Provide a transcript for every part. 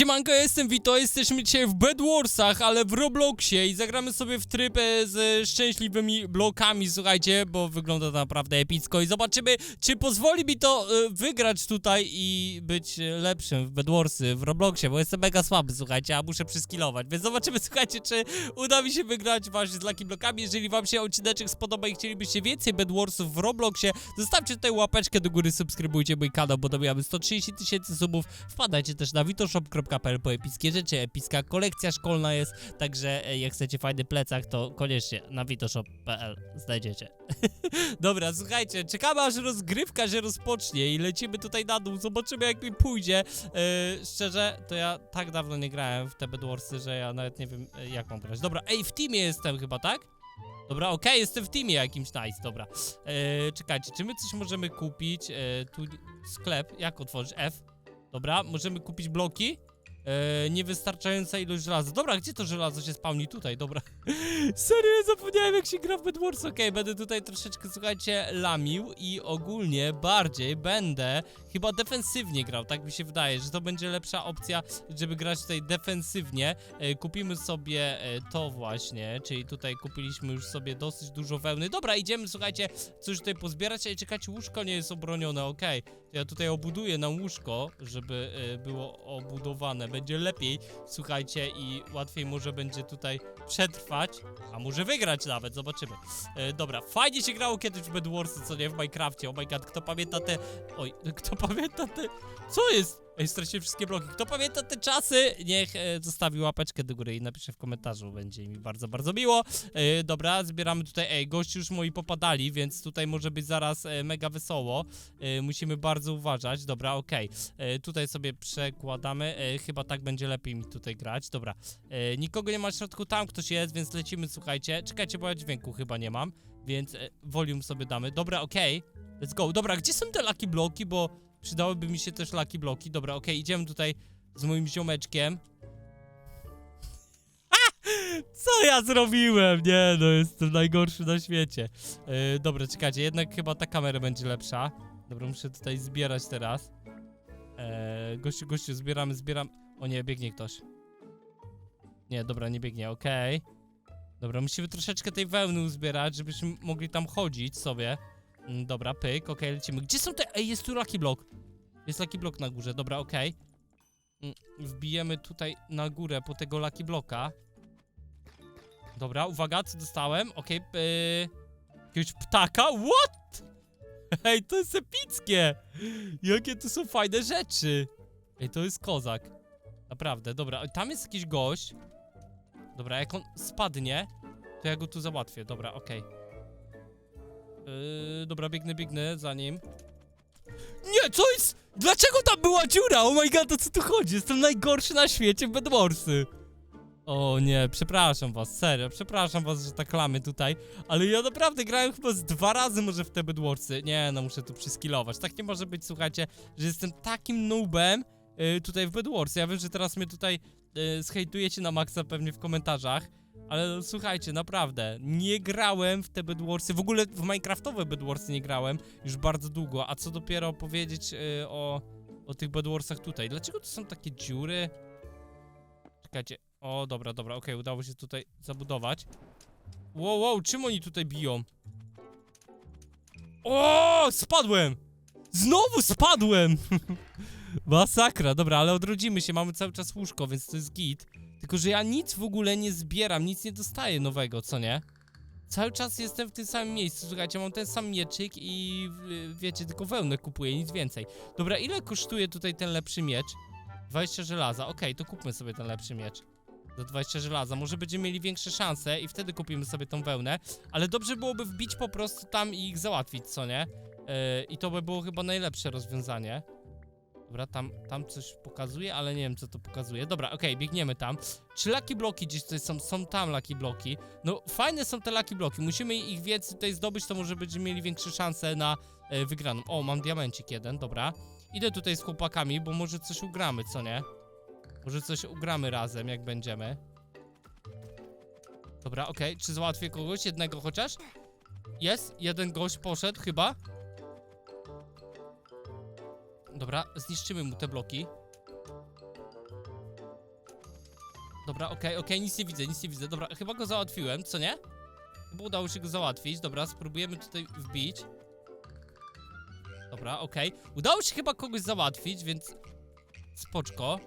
Siemanko, jestem Vito, jesteśmy dzisiaj w Bedwarsach, ale w Robloxie i zagramy sobie w tryb e, z szczęśliwymi blokami, słuchajcie, bo wygląda to naprawdę epicko i zobaczymy, czy pozwoli mi to e, wygrać tutaj i być lepszym w Bedwarsy, w Robloxie, bo jestem mega słaby, słuchajcie, a muszę przyskilować, więc zobaczymy, słuchajcie, czy uda mi się wygrać właśnie z Lucky Blokami, jeżeli wam się odcineczek spodoba i chcielibyście więcej Bedwarsów w Robloxie, zostawcie tutaj łapeczkę do góry, subskrybujcie mój kanał, bo dobijamy 130 tysięcy subów, wpadajcie też na vitoshop.pl po epickie rzeczy, epicka kolekcja szkolna jest, także e, jak chcecie fajny plecak, to koniecznie na vitoshop.pl znajdziecie. Dobra, słuchajcie, czekamy aż rozgrywka się rozpocznie i lecimy tutaj na dół, zobaczymy jak mi pójdzie. E, szczerze, to ja tak dawno nie grałem w te Bedwarsy, że ja nawet nie wiem e, jak mam grać. Dobra, ej, w teamie jestem chyba, tak? Dobra, okej, jestem w teamie jakimś, nice, dobra. E, czekajcie, czy my coś możemy kupić? E, tu sklep, jak otworzyć? F. Dobra, możemy kupić bloki. E, niewystarczająca ilość żelaza. Dobra, gdzie to żelazo się spełni? Tutaj, dobra. Serio, zapomniałem jak się gra w Bedwars. Okej, będę tutaj troszeczkę, słuchajcie, lamił i ogólnie bardziej będę chyba defensywnie grał, tak mi się wydaje, że to będzie lepsza opcja, żeby grać tutaj defensywnie. E, kupimy sobie e, to właśnie, czyli tutaj kupiliśmy już sobie dosyć dużo wełny. Dobra, idziemy, słuchajcie, coś tutaj pozbierać, ale czekajcie, łóżko nie jest obronione, okej. Ja tutaj obuduję nam łóżko, żeby e, było obudowane. Będzie lepiej, słuchajcie, i łatwiej może będzie tutaj przetrwać, a może wygrać nawet, zobaczymy. E, dobra, fajnie się grało kiedyś w Bedwarsy, co nie, w Minecrafcie. Oh my god, kto pamięta te... Oj, kto pamięta te... Co jest? Ej, straciłem wszystkie bloki. Kto pamięta te czasy, niech e, zostawi łapeczkę do góry i napisze w komentarzu, będzie mi bardzo, bardzo miło. E, dobra, zbieramy tutaj, ej, gości już moi popadali, więc tutaj może być zaraz e, mega wesoło. E, musimy bardzo uważać, dobra, okej. E, Tutaj sobie przekładamy, e, chyba tak będzie lepiej mi tutaj grać, dobra. E, Nikogo nie ma w środku, tam ktoś jest, więc lecimy, słuchajcie. Czekajcie, bo ja dźwięku chyba nie mam, więc e, volume sobie damy. Dobra, okej, let's go. Dobra, gdzie są te lucky bloki, bo przydałyby mi się też lucky bloki. Dobra, okej, idziemy tutaj z moim ziomeczkiem. Co ja zrobiłem? Nie, no jestem najgorszy na świecie. E, dobra, czekajcie, jednak chyba ta kamera będzie lepsza. Dobra, muszę tutaj zbierać teraz. E, gościu, gościu, zbieramy, zbieram. O nie, biegnie ktoś. Nie, dobra, nie biegnie, okej. Dobra, musimy troszeczkę tej wełny uzbierać, żebyśmy mogli tam chodzić sobie. Mm, dobra, pyk, okej, lecimy. Gdzie są te... Ej, jest tu Lucky Block. Jest Lucky Block na górze, dobra, okej. Mm, Wbijemy tutaj na górę po tego Lucky Blocka. Dobra, uwaga, co dostałem? Okej, okay, jakiegoś ptaka? What? Ej, to jest epickie! Jakie tu są fajne rzeczy! Ej, to jest kozak. Naprawdę, dobra, tam jest jakiś gość. Dobra, jak on spadnie, to ja go tu załatwię. Dobra, okej. Yy, dobra, biegnę, biegnę za nim. Nie, co jest? Dlaczego tam była dziura? Oh my god, o co tu chodzi? Jestem najgorszy na świecie w Bedwarsy. O nie, przepraszam was, serio, przepraszam was, że tak lamy tutaj, ale ja naprawdę grałem chyba z dwa razy może w te Bedwarsy. Nie, no muszę tu przyskilować. Tak nie może być, słuchajcie, że jestem takim noobem yy, tutaj w Bedwarsy. Ja wiem, że teraz mnie tutaj yy, zhejtujecie na maksa pewnie w komentarzach, ale słuchajcie, naprawdę, nie grałem w te Bedwarsy, w ogóle w Minecraftowe Bedwarsy nie grałem już bardzo długo, a co dopiero powiedzieć yy, o, o tych Bedwarsach tutaj. Dlaczego to są takie dziury? Czekajcie, o dobra, dobra, okej, udało się tutaj zabudować. Wow, wow, czym oni tutaj biją? O, spadłem! Znowu spadłem! Masakra, dobra, ale odrodzimy się, mamy cały czas łóżko, więc to jest git. Tylko, że ja nic w ogóle nie zbieram, nic nie dostaję nowego, co nie? Cały czas jestem w tym samym miejscu, słuchajcie, mam ten sam mieczyk i w- wiecie, tylko wełnę kupuję, nic więcej. Dobra, ile kosztuje tutaj ten lepszy miecz? 20 żelaza, okej, to kupmy sobie ten lepszy miecz. Za 20 żelaza, może będziemy mieli większe szanse i wtedy kupimy sobie tą wełnę, ale dobrze byłoby wbić po prostu tam i ich załatwić, co nie? Yy, I to by było chyba najlepsze rozwiązanie. Dobra, tam, tam coś pokazuje, ale nie wiem co to pokazuje. Dobra, okej, biegniemy tam. Czy laki bloki gdzieś tutaj są? Są tam laki bloki. No, fajne są te laki bloki. Musimy ich więcej tutaj zdobyć, to może będziemy mieli większe szanse na e, wygraną. O, mam diamencik jeden, dobra. Idę tutaj z chłopakami, bo może coś ugramy, co nie? Może coś ugramy razem, jak będziemy. Dobra, okej. Czy załatwię kogoś? Jednego chociaż? Jest? Jeden gość poszedł chyba? Dobra, zniszczymy mu te bloki. Dobra, okej, okej, nic nie widzę, nic nie widzę. Dobra, chyba go załatwiłem, co nie? Chyba udało się go załatwić. Dobra, spróbujemy tutaj wbić. Dobra, okej. Udało się chyba kogoś załatwić, więc... Spoczko.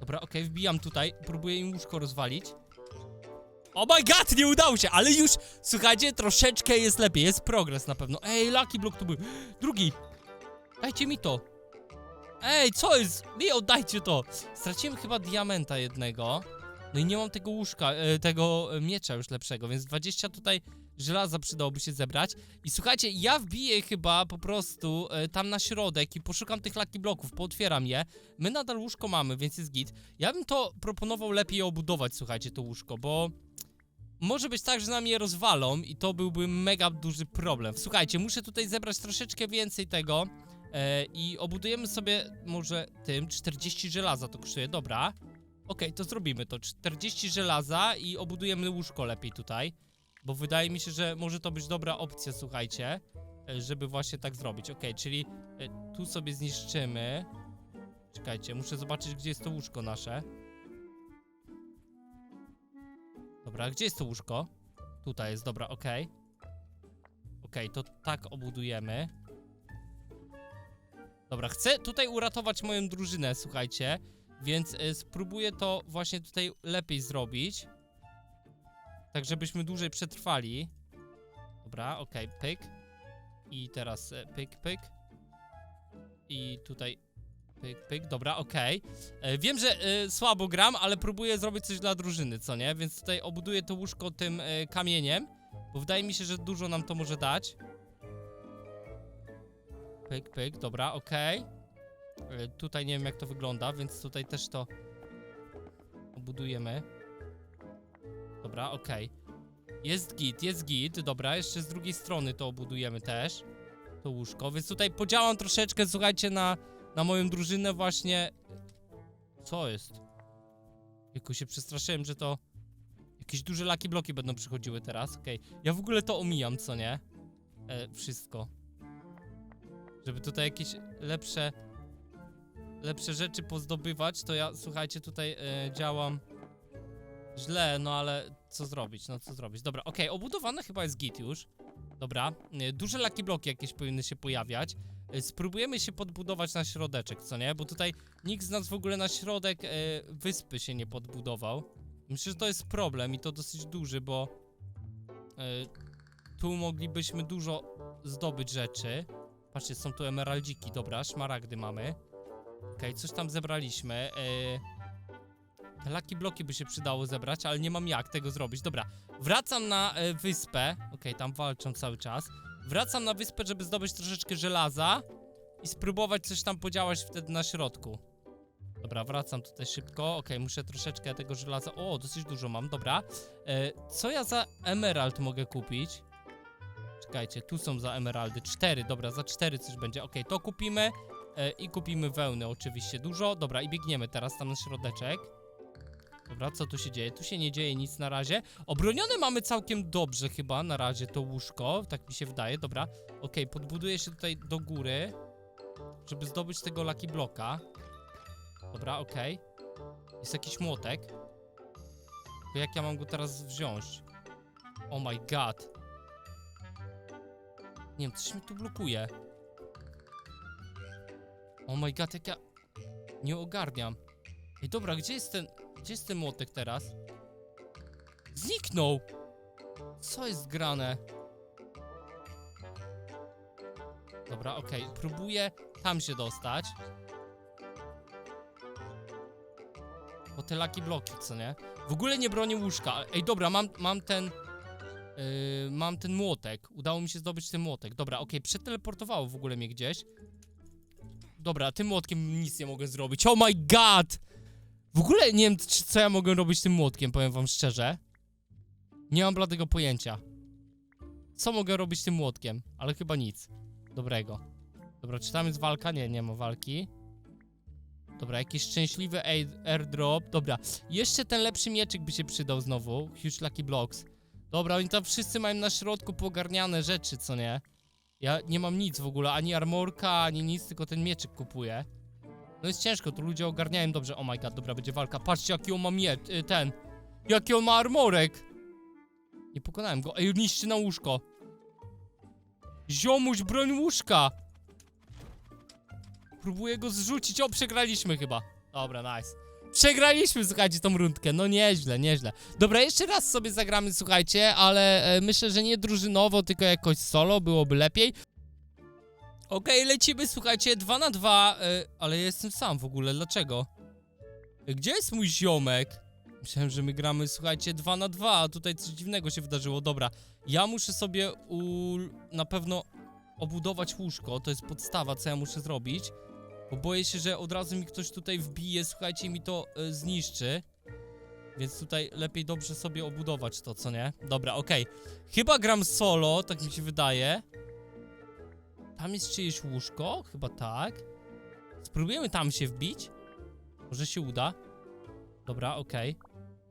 Dobra, okej, wbijam tutaj. Próbuję im łóżko rozwalić. Oh my god, nie udało się, ale już, słuchajcie, troszeczkę jest lepiej, jest progres na pewno. Ej, Lucky Block tu był. Drugi. Dajcie mi to. Ej, co jest? Nie oddajcie to. Straciłem chyba diamenta jednego. No i nie mam tego łóżka, e, tego miecza już lepszego, więc 20 tutaj żelaza przydałoby się zebrać. I słuchajcie, ja wbiję chyba po prostu e, tam na środek i poszukam tych lucky bloków, pootwieram je. My nadal łóżko mamy, więc jest git. Ja bym to proponował lepiej obudować, słuchajcie, to łóżko, bo może być tak, że nam je rozwalą i to byłby mega duży problem. Słuchajcie, muszę tutaj zebrać troszeczkę więcej tego e, i obudujemy sobie może tym 40 żelaza to kosztuje, dobra. Okej, to zrobimy to, 40 żelaza i obudujemy łóżko lepiej tutaj, bo wydaje mi się, że może to być dobra opcja, słuchajcie, e, żeby właśnie tak zrobić. Okej, czyli e, tu sobie zniszczymy. Czekajcie, muszę zobaczyć, gdzie jest to łóżko nasze. Dobra, gdzie jest to łóżko? Tutaj jest, dobra, okej. Okej, to tak obudujemy. Dobra, chcę tutaj uratować moją drużynę, słuchajcie. Więc y, spróbuję to właśnie tutaj lepiej zrobić. Tak, żebyśmy dłużej przetrwali. Dobra, okej, pyk. I teraz e, pyk, pyk. I tutaj pyk, pyk, dobra, okej. E, Wiem, że e, słabo gram, ale próbuję zrobić coś dla drużyny, co nie? Więc tutaj obuduję to łóżko tym e, kamieniem, bo wydaje mi się, że dużo nam to może dać. Pyk, pyk, dobra, okej. E, Tutaj nie wiem jak to wygląda, więc tutaj też to obudujemy. Dobra, okej. Jest git, jest git, dobra, jeszcze z drugiej strony to obudujemy też. To łóżko, więc tutaj podziałam troszeczkę, słuchajcie, na, na moją drużynę właśnie. Co jest? Jakoś się przestraszyłem, że to jakieś duże laki bloki będą przychodziły teraz, okej. Ja w ogóle to omijam, co nie? E, wszystko. Żeby tutaj jakieś lepsze lepsze rzeczy pozdobywać, to ja, słuchajcie, tutaj e, działam źle, no ale co zrobić, no co zrobić. Dobra, okej, obudowane chyba jest git już. Dobra, e, duże laki bloki jakieś powinny się pojawiać. E, spróbujemy się podbudować na środeczek, co nie? Bo tutaj nikt z nas w ogóle na środek e, wyspy się nie podbudował. Myślę, że to jest problem i to dosyć duży, bo e, tu moglibyśmy dużo zdobyć rzeczy. Patrzcie, są tu emeraldziki, dobra, szmaragdy mamy. Okej, coś tam zebraliśmy. Yy... Laki bloki by się przydało zebrać, ale nie mam jak tego zrobić. Dobra, wracam na e, wyspę. Okej, tam walczą cały czas. Wracam na wyspę, żeby zdobyć troszeczkę żelaza i spróbować coś tam podziałać wtedy na środku. Dobra, wracam tutaj szybko. Okej, muszę troszeczkę tego żelaza. O, dosyć dużo mam, dobra. E, co ja za emerald mogę kupić? Czekajcie, tu są za emeraldy. Cztery, dobra, za cztery coś będzie. Okej, to kupimy. E, I kupimy wełny oczywiście dużo. Dobra, i biegniemy teraz tam na środeczek. Dobra, co tu się dzieje? Tu się nie dzieje nic na razie. Obronione mamy całkiem dobrze chyba na razie to łóżko, tak mi się wydaje. Dobra, okej, podbuduję się tutaj do góry, żeby zdobyć tego Lucky Bloka. Dobra, okej. Jest jakiś młotek. To jak ja mam go teraz wziąć? Oh my god. Nie wiem, coś mi tu blokuje. Oh my god, jak ja nie ogarniam. Ej, dobra, gdzie jest ten, gdzie jest ten młotek teraz? Zniknął! Co jest grane? Dobra, okej, próbuję tam się dostać. Po te laki bloki, co nie? W ogóle nie bronię łóżka. Ej, dobra, mam, mam ten... Yy, mam ten młotek. Udało mi się zdobyć ten młotek. Dobra, okej, przeteleportowało w ogóle mnie gdzieś. Dobra, tym młotkiem nic nie mogę zrobić. Oh my god! W ogóle nie wiem, czy- co ja mogę robić tym młotkiem, powiem wam szczerze. Nie mam bladego pojęcia. Co mogę robić tym młotkiem? Ale chyba nic. Dobrego. Dobra, czy tam jest walka? Nie, nie ma walki. Dobra, jakiś szczęśliwy airdrop. Dobra, jeszcze ten lepszy mieczyk by się przydał znowu. Huge Lucky Blocks. Dobra, oni tam wszyscy mają na środku pogarniane rzeczy, co nie? Ja nie mam nic w ogóle, ani armorka, ani nic, tylko ten mieczyk kupuję. No jest ciężko, tu ludzie ogarniają dobrze. Oh my god, dobra, będzie walka. Patrzcie, jaki on ma miecz, y, ten. Jaki on ma armorek. Nie pokonałem go. Ej, niszczy na łóżko. Ziomuś, broń łóżka. Próbuję go zrzucić. O, przegraliśmy chyba. Dobra, nice. Przegraliśmy, słuchajcie, tą rundkę. No nieźle, nieźle. Dobra, jeszcze raz sobie zagramy, słuchajcie, ale e, myślę, że nie drużynowo, tylko jakoś solo, byłoby lepiej. Okej, lecimy, słuchajcie, 2 na 2, e, ale ja jestem sam w ogóle, dlaczego? E, Gdzie jest mój ziomek? Myślałem, że my gramy, słuchajcie, 2 na 2, a tutaj coś dziwnego się wydarzyło. Dobra, ja muszę sobie u... na pewno obudować łóżko, to jest podstawa, co ja muszę zrobić. Bo boję się, że od razu mi ktoś tutaj wbije, słuchajcie, i mi to e, zniszczy. Więc tutaj lepiej dobrze sobie obudować to, co nie? Dobra, okej. Chyba gram solo, tak mi się wydaje. Tam jest czyjeś łóżko? Chyba tak. Spróbujemy tam się wbić. Może się uda. Dobra, okej.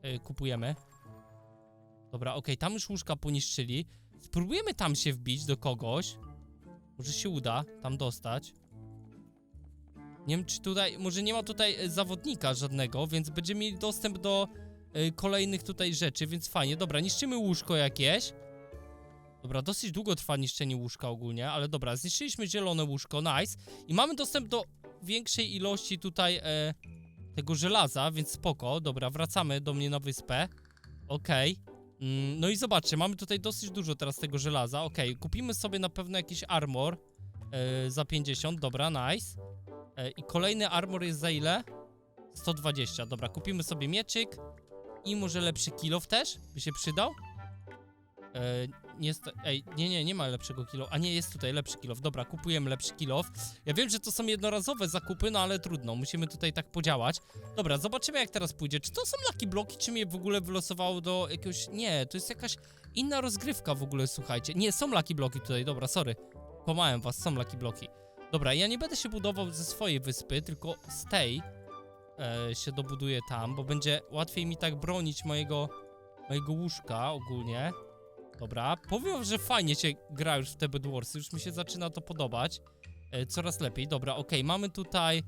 Y, kupujemy. Dobra, okej, tam już łóżka poniszczyli. Spróbujemy tam się wbić do kogoś. Może się uda tam dostać. Nie wiem, czy tutaj. Może nie ma tutaj e, zawodnika żadnego, więc będziemy mieli dostęp do e, kolejnych tutaj rzeczy, więc fajnie. Dobra, niszczymy łóżko jakieś. Dobra, dosyć długo trwa niszczenie łóżka ogólnie, ale dobra, zniszczyliśmy zielone łóżko, nice. I mamy dostęp do większej ilości tutaj e, tego żelaza, więc spoko. Dobra, wracamy do mnie na wyspę. Okej. Mm, no i zobaczcie, mamy tutaj dosyć dużo teraz tego żelaza. Okej, kupimy sobie na pewno jakiś armor e, za 50, dobra, nice. E, I kolejny armor jest za ile? 120, dobra, kupimy sobie mieczyk i może lepszy kilof też by się przydał. E, nie jest, ej, nie, nie, nie ma lepszego kilo. A nie, jest tutaj lepszy kilof. Dobra, kupujemy lepszy kilof. Ja wiem, że to są jednorazowe zakupy, no ale trudno, musimy tutaj tak podziałać. Dobra, zobaczymy jak teraz pójdzie. Czy to są lucky bloki, czy mnie w ogóle wylosowało do jakiegoś... Nie, to jest jakaś inna rozgrywka w ogóle, słuchajcie. Nie, są lucky bloki tutaj, dobra, sorry. Kłamałem was, są lucky bloki. Dobra, ja nie będę się budował ze swojej wyspy, tylko z tej e, się dobuduję tam, bo będzie łatwiej mi tak bronić mojego, mojego łóżka ogólnie. Dobra, powiem, że fajnie się gra już w te Bedwarsy, już mi się zaczyna to podobać. E, coraz lepiej, dobra, okej, mamy tutaj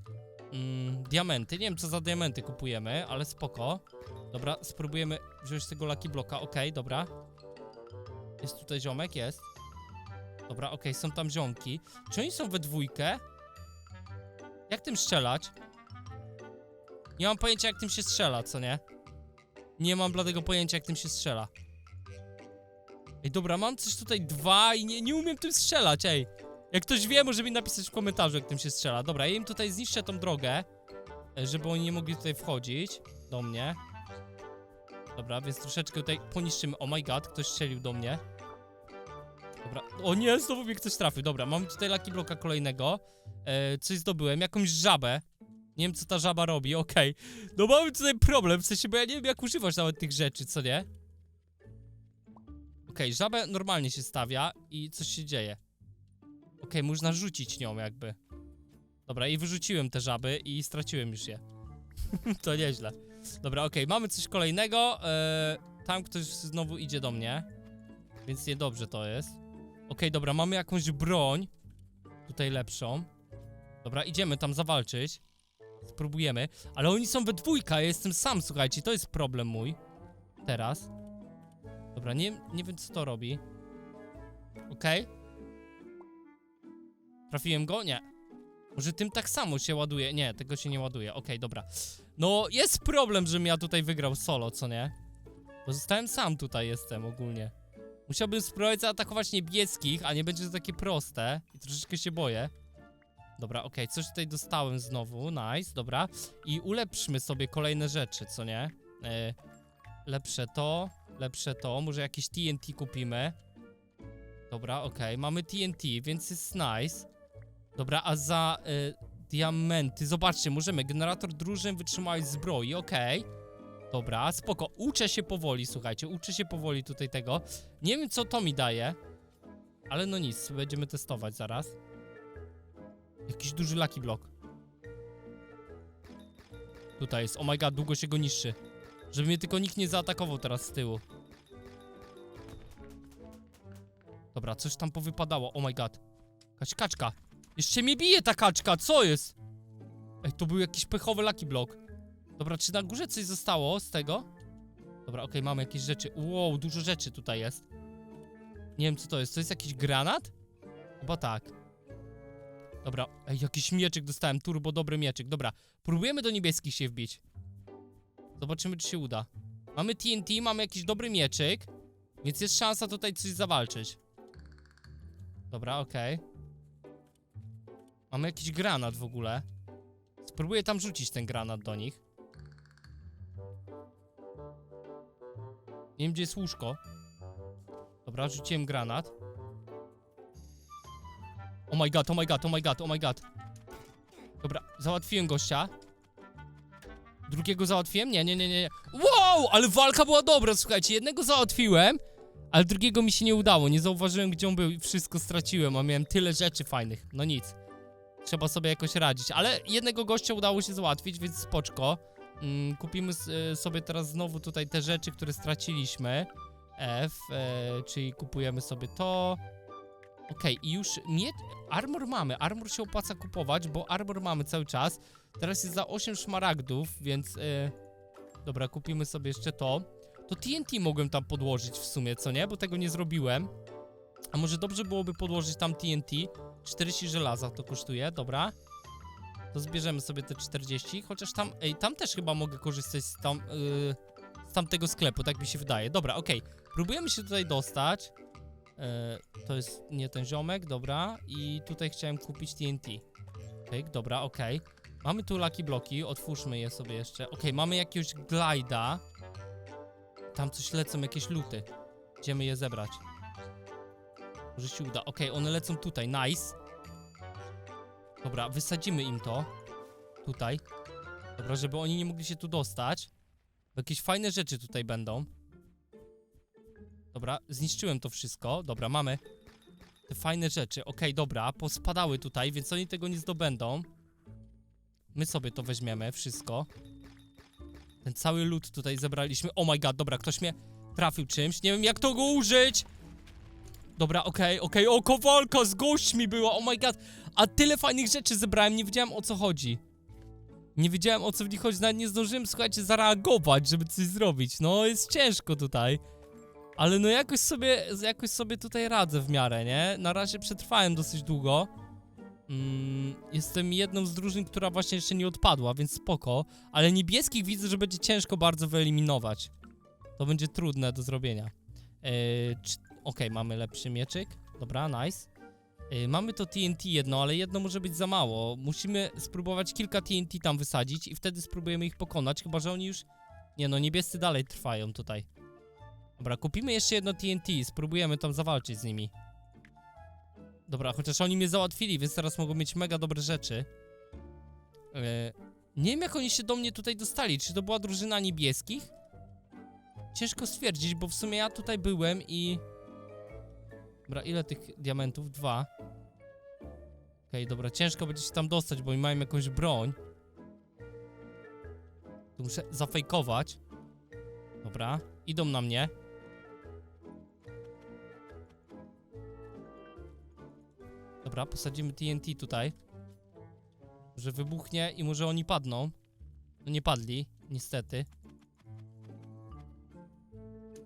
mm, diamenty, nie wiem co za diamenty kupujemy, ale spoko. Dobra, spróbujemy wziąć tego Lucky Bloka, okej, dobra. Jest tutaj ziomek? Jest. Dobra, okej, są tam ziomki. Czy oni są we dwójkę? Jak tym strzelać? Nie mam pojęcia jak tym się strzela, co nie? Nie mam bladego pojęcia jak tym się strzela. Ej, dobra, mam coś tutaj dwa i nie, nie umiem tym strzelać, ej. Jak ktoś wie, może mi napisać w komentarzu, jak tym się strzela. Dobra, ja im tutaj zniszczę tą drogę, e, żeby oni nie mogli tutaj wchodzić do mnie. Dobra, więc troszeczkę tutaj poniszczymy. Oh my god, ktoś strzelił do mnie. Dobra, o nie, znowu mnie ktoś trafił. Dobra, mam tutaj Lucky Bloka kolejnego. E, coś zdobyłem, jakąś żabę. Nie wiem, co ta żaba robi, okej. No mamy tutaj problem, w sensie, bo ja nie wiem, jak używać nawet tych rzeczy, co nie? Okej, żabę normalnie się stawia i coś się dzieje. Okej, można rzucić nią jakby. Dobra, i wyrzuciłem te żaby i straciłem już je. to nieźle. Dobra, okej, mamy coś kolejnego. E, tam ktoś znowu idzie do mnie. Więc niedobrze to jest. Okej, dobra, mamy jakąś broń. Tutaj lepszą. Dobra, idziemy tam zawalczyć. Spróbujemy. Ale oni są we dwójka, ja jestem sam, słuchajcie, to jest problem mój. Teraz. Dobra, nie, nie wiem co to robi. Okej. Trafiłem go? Nie. Może tym tak samo się ładuje. Nie, tego się nie ładuje. Okej, dobra. No, jest problem, żebym ja tutaj wygrał solo, co nie? Bo zostałem sam tutaj jestem ogólnie. Musiałbym spróbować zaatakować niebieskich, a nie będzie to takie proste. I troszeczkę się boję. Dobra, okej, coś tutaj dostałem znowu, nice, dobra. I ulepszmy sobie kolejne rzeczy, co nie? E, lepsze to, lepsze to, może jakieś TNT kupimy. Dobra, okej, mamy TNT, więc jest nice. Dobra, a za e, diamenty, zobaczcie, możemy, generator drużyn, wytrzymałość zbroi, okej. Dobra, spoko, uczę się powoli, słuchajcie, uczę się powoli tutaj tego. Nie wiem, co to mi daje, ale no nic, będziemy testować zaraz. Jakiś duży lucky block. Tutaj jest. Oh my god, długo się go niszczy. Żeby mnie tylko nikt nie zaatakował teraz z tyłu. Dobra, coś tam powypadało. Oh my god. Jakaś kaczka. Jeszcze mnie bije ta kaczka, co jest? Ej, to był jakiś pechowy Lucky Block. Dobra, czy na górze coś zostało z tego? Dobra, okej, mamy jakieś rzeczy. Wow, dużo rzeczy tutaj jest. Nie wiem, co to jest. To jest jakiś granat? Chyba tak. Dobra, ej, jakiś mieczyk dostałem. Turbo dobry mieczyk. Dobra, próbujemy do niebieskich się wbić. Zobaczymy, czy się uda. Mamy TNT, mamy jakiś dobry mieczyk, więc jest szansa tutaj coś zawalczyć. Dobra, okej. Mamy jakiś granat w ogóle. Spróbuję tam rzucić ten granat do nich. Nie wiem, gdzie jest łóżko. Dobra, rzuciłem granat. Oh my god, oh my god, oh my god, oh my god. Dobra, załatwiłem gościa. Drugiego załatwiłem? Nie, nie, nie, nie. Wow, ale walka była dobra, słuchajcie. Jednego załatwiłem, ale drugiego mi się nie udało. Nie zauważyłem, gdzie on był i wszystko straciłem, a miałem tyle rzeczy fajnych. No nic. Trzeba sobie jakoś radzić. Ale jednego gościa udało się załatwić, więc spoczko. Mm, kupimy y, sobie teraz znowu tutaj te rzeczy, które straciliśmy. F, e, czyli kupujemy sobie to. Okej, i już nie. Armor mamy. Armor się opłaca kupować, bo armor mamy cały czas. Teraz jest za 8 szmaragdów, więc. E, dobra, kupimy sobie jeszcze to. To TNT mogłem tam podłożyć w sumie, co nie? Bo tego nie zrobiłem. A może dobrze byłoby podłożyć tam TNT? 40 żelaza to kosztuje, dobra. To zbierzemy sobie te 40, chociaż tam, ej, tam też chyba mogę korzystać z tam, yy, z tamtego sklepu, tak mi się wydaje. Dobra, okej, próbujemy się tutaj dostać. Yy, to jest nie ten ziomek, dobra. I tutaj chciałem kupić TNT. Okej, dobra, okej. Mamy tu lucky bloki, otwórzmy je sobie jeszcze. Okej, mamy jakiegoś glida. Tam coś lecą, jakieś luty. Idziemy je zebrać. Może się uda. Okej, one lecą tutaj, nice. Dobra, wysadzimy im to. Tutaj. Dobra, żeby oni nie mogli się tu dostać. Jakieś fajne rzeczy tutaj będą. Dobra, zniszczyłem to wszystko. Dobra, mamy te fajne rzeczy. Okej, dobra, pospadały tutaj, więc oni tego nie zdobędą. My sobie to weźmiemy, wszystko. Ten cały lód tutaj zebraliśmy. Oh my god, dobra, ktoś mnie trafił czymś. Nie wiem, jak to go użyć. Dobra, okej, okej, o, kowalka z gośćmi była, oh my god. A tyle fajnych rzeczy zebrałem, nie wiedziałem o co chodzi. Nie wiedziałem o co w nich chodzi, nawet nie zdążyłem, słuchajcie, zareagować, żeby coś zrobić. No, jest ciężko tutaj. Ale no jakoś sobie, jakoś sobie tutaj radzę w miarę, nie? Na razie przetrwałem dosyć długo. Mm, jestem jedną z drużyn, która właśnie jeszcze nie odpadła, więc spoko. Ale niebieskich widzę, że będzie ciężko bardzo wyeliminować. To będzie trudne do zrobienia. Eee, cz- Okej, mamy lepszy mieczyk. Dobra, nice. Yy, mamy to TNT jedno, ale jedno może być za mało. Musimy spróbować kilka TNT tam wysadzić i wtedy spróbujemy ich pokonać, chyba że oni już... Nie no, niebiescy dalej trwają tutaj. Dobra, kupimy jeszcze jedno TNT, spróbujemy tam zawalczyć z nimi. Dobra, chociaż oni mnie załatwili, więc teraz mogą mieć mega dobre rzeczy. Yy, nie wiem jak oni się do mnie tutaj dostali, czy to była drużyna niebieskich? Ciężko stwierdzić, bo w sumie ja tutaj byłem i... Dobra, ile tych diamentów? Dwa. Okej, dobra, ciężko będzie się tam dostać, bo oni mają jakąś broń. Tu muszę zafejkować. Dobra, idą na mnie. Dobra, posadzimy TNT tutaj. Może wybuchnie i może oni padną. No nie padli, niestety.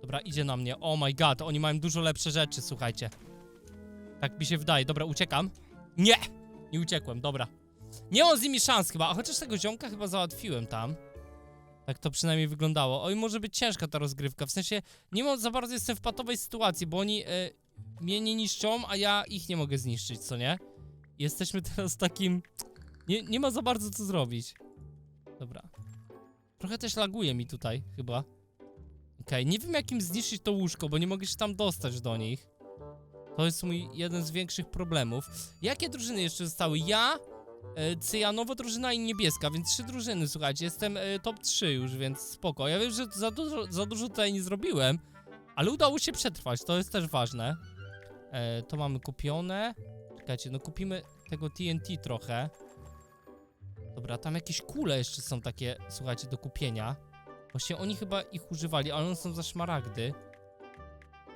Dobra, idzie na mnie. Oh my god, oni mają dużo lepsze rzeczy, słuchajcie. Tak mi się wydaje. Dobra, uciekam. Nie! Nie uciekłem, dobra. Nie mam z nimi szans chyba, a chociaż tego ziomka chyba załatwiłem tam. Tak to przynajmniej wyglądało. Oj, może być ciężka ta rozgrywka. W sensie, nie mam za bardzo jestem w patowej sytuacji, bo oni e, mnie nie niszczą, a ja ich nie mogę zniszczyć, co nie? Jesteśmy teraz takim... Nie, nie ma za bardzo co zrobić. Dobra. Trochę też laguje mi tutaj, chyba. Okej, nie wiem jak im zniszczyć to łóżko, bo nie mogę się tam dostać do nich. To jest mój jeden z większych problemów. Jakie drużyny jeszcze zostały? Ja, e, cyjanowa drużyna i niebieska, więc trzy drużyny, słuchajcie. Jestem e, top 3 już, więc spoko. Ja wiem, że za dużo, za dużo tutaj nie zrobiłem, ale udało się przetrwać, to jest też ważne. E, to mamy kupione. Czekajcie, no kupimy tego TNT trochę. Dobra, tam jakieś kule jeszcze są takie, słuchajcie, do kupienia. Właśnie oni chyba ich używali, ale one są za szmaragdy.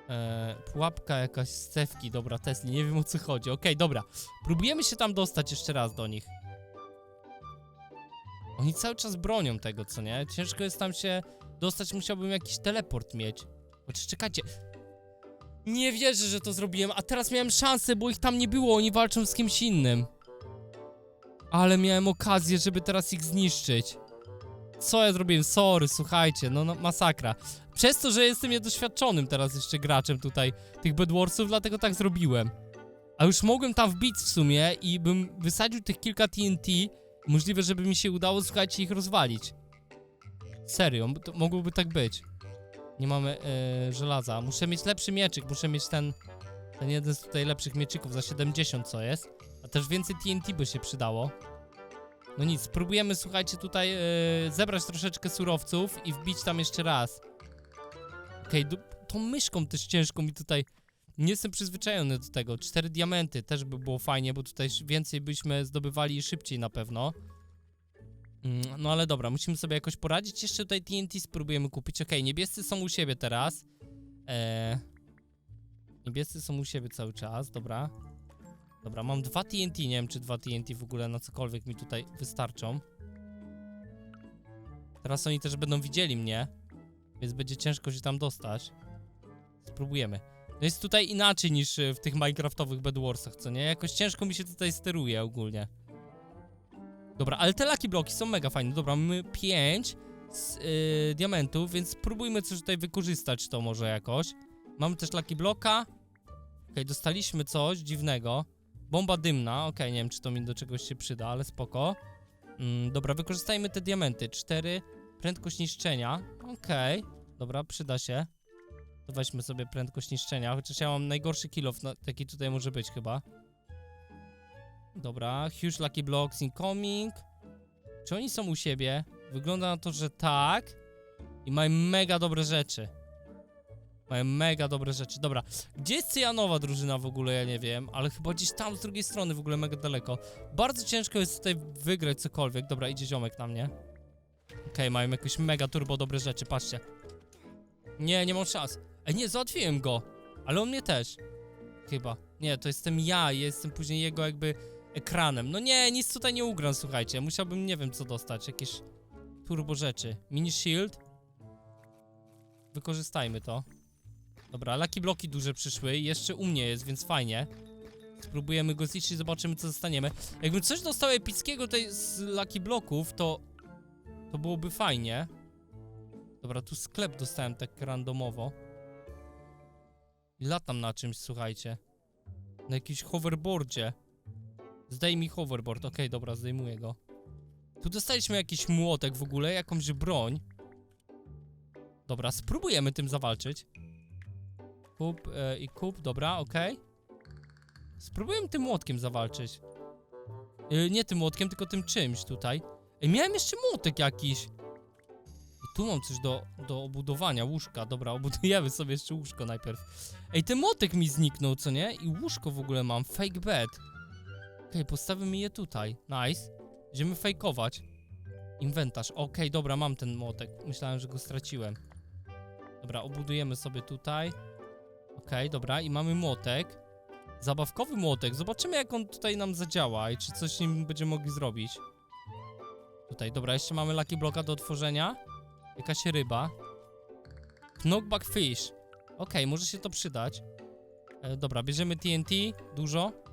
Eee, pułapka jakaś z cewki, dobra, Tesli, nie wiem o co chodzi. Okej, dobra. Próbujemy się tam dostać jeszcze raz do nich. Oni cały czas bronią tego, co nie? Ciężko jest tam się dostać, musiałbym jakiś teleport mieć. Chociaż czekajcie. Nie wierzę, że to zrobiłem, a teraz miałem szansę, bo ich tam nie było, oni walczą z kimś innym. Ale miałem okazję, żeby teraz ich zniszczyć. Co ja zrobiłem? Sorry, słuchajcie, no, no masakra. Przez to, że jestem niedoświadczonym teraz jeszcze graczem tutaj tych Bedwarsów, dlatego tak zrobiłem. A już mogłem tam wbić w sumie i bym wysadził tych kilka TNT. Możliwe, żeby mi się udało, słuchajcie, ich rozwalić. Serio, to mogłoby tak być. Nie mamy e, żelaza. Muszę mieć lepszy mieczyk, muszę mieć ten, ten jeden z tutaj lepszych mieczyków za 70, co jest. A też więcej TNT by się przydało. No nic, spróbujemy, słuchajcie, tutaj e, zebrać troszeczkę surowców i wbić tam jeszcze raz. Okej, okay, tą myszką też ciężko mi tutaj... Nie jestem przyzwyczajony do tego. Cztery diamenty też by było fajnie, bo tutaj więcej byśmy zdobywali szybciej na pewno. Mm, No ale dobra, musimy sobie jakoś poradzić. Jeszcze tutaj TNT spróbujemy kupić. Okej, niebiescy są u siebie teraz. Eee, niebiescy są u siebie cały czas, dobra. Dobra, mam dwa TNT, nie wiem czy dwa TNT w ogóle na cokolwiek mi tutaj wystarczą. Teraz oni też będą widzieli mnie, więc będzie ciężko się tam dostać. Spróbujemy. No jest tutaj inaczej niż e, w tych minecraftowych bedwarsach, co nie? Jakoś ciężko mi się tutaj steruje ogólnie. Dobra, ale te lucky bloki są mega fajne. Dobra, mamy 5 z, yy, diamentów, więc spróbujmy coś tutaj wykorzystać to może jakoś. Mamy też lucky bloka. Okej, dostaliśmy coś dziwnego. Bomba dymna, okej, nie wiem czy to mi do czegoś się przyda, ale spoko. Mm, dobra, wykorzystajmy te diamenty. 4, prędkość niszczenia. Okej, dobra, przyda się. To weźmy sobie prędkość niszczenia, chociaż ja mam najgorszy kill off, no, taki tutaj może być chyba. Dobra, huge lucky blocks incoming. Czy oni są u siebie? Wygląda na to, że tak. I mają mega dobre rzeczy. Mają mega dobre rzeczy. Dobra, gdzie jest cyjanowa drużyna w ogóle? Ja nie wiem, ale chyba gdzieś tam z drugiej strony, w ogóle mega daleko. Bardzo ciężko jest tutaj wygrać cokolwiek. Dobra, idzie ziomek na mnie. Okej, mają jakieś mega turbo dobre rzeczy, patrzcie. Nie, nie mam szans. Ej, nie, załatwiłem go. Ale on mnie też. Chyba. Nie, to jestem ja jestem później jego jakby ekranem. No nie, nic tutaj nie ugram, słuchajcie. Musiałbym, nie wiem co dostać, jakieś turbo rzeczy. Mini shield. Wykorzystajmy to. Dobra, laki bloki duże przyszły jeszcze u mnie jest, więc fajnie. Spróbujemy go zniszczyć zobaczymy co zostaniemy. Jakbym coś dostał epickiego tutaj z laki bloków, to... To byłoby fajnie. Dobra, tu sklep dostałem tak randomowo. I latam na czymś, słuchajcie. Na jakimś hoverboardzie. Zdejmij hoverboard, okej, dobra, zdejmuję go. Tu dostaliśmy jakiś młotek w ogóle, jakąś broń. Dobra, spróbujemy tym zawalczyć. Kup e, i kup, dobra, okej. Spróbujemy tym młotkiem zawalczyć. E, nie tym młotkiem, tylko tym czymś tutaj. Ej, miałem jeszcze młotek jakiś. I tu mam coś do, do obudowania, łóżka. Dobra, obudujemy sobie jeszcze łóżko najpierw. Ej, ten młotek mi zniknął, co nie? I łóżko w ogóle mam, fake bed. Okej, postawimy je tutaj. Nice. Będziemy fejkować. Inwentarz. Okej, dobra, mam ten młotek. Myślałem, że go straciłem. Dobra, obudujemy sobie tutaj. Okej, dobra, i mamy młotek. Zabawkowy młotek. Zobaczymy, jak on tutaj nam zadziała i czy coś z nim będziemy mogli zrobić. Tutaj, dobra, jeszcze mamy lucky bloka do otworzenia. Jakaś ryba. Knockback fish. Okej, może się to przydać. E, dobra, bierzemy TNT. Dużo.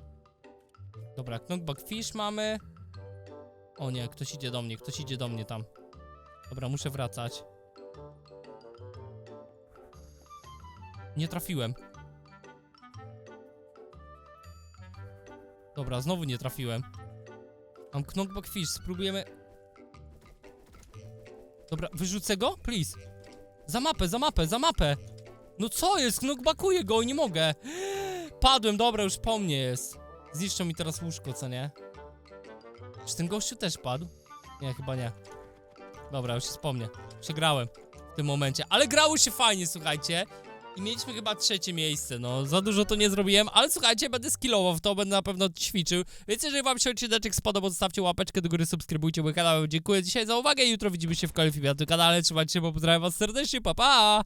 Dobra, knockback fish mamy. O nie, ktoś idzie do mnie, ktoś idzie do mnie tam. Dobra, muszę wracać. Nie trafiłem. Dobra, znowu nie trafiłem. Mam knockback fish, spróbujemy... Dobra, wyrzucę go? Please. Za mapę, za mapę, za mapę. No co jest? Knockbackuję go nie mogę. Padłem, dobra, już po mnie jest. Zniszczą mi teraz łóżko, co nie? Czy ten gościu też padł? Nie, chyba nie. Dobra, już po mnie. Przegrałem w tym momencie. Ale grało się fajnie, słuchajcie. I mieliśmy chyba trzecie miejsce, no za dużo to nie zrobiłem, ale słuchajcie, będę skillował w to, będę na pewno ćwiczył, więc jeżeli wam się odcinek spodobał, zostawcie łapeczkę do góry, subskrybujcie mój kanał, dziękuję dzisiaj za uwagę i jutro widzimy się w kolejnym filmie na tym kanale, trzymajcie się, bo pozdrawiam was serdecznie, pa pa!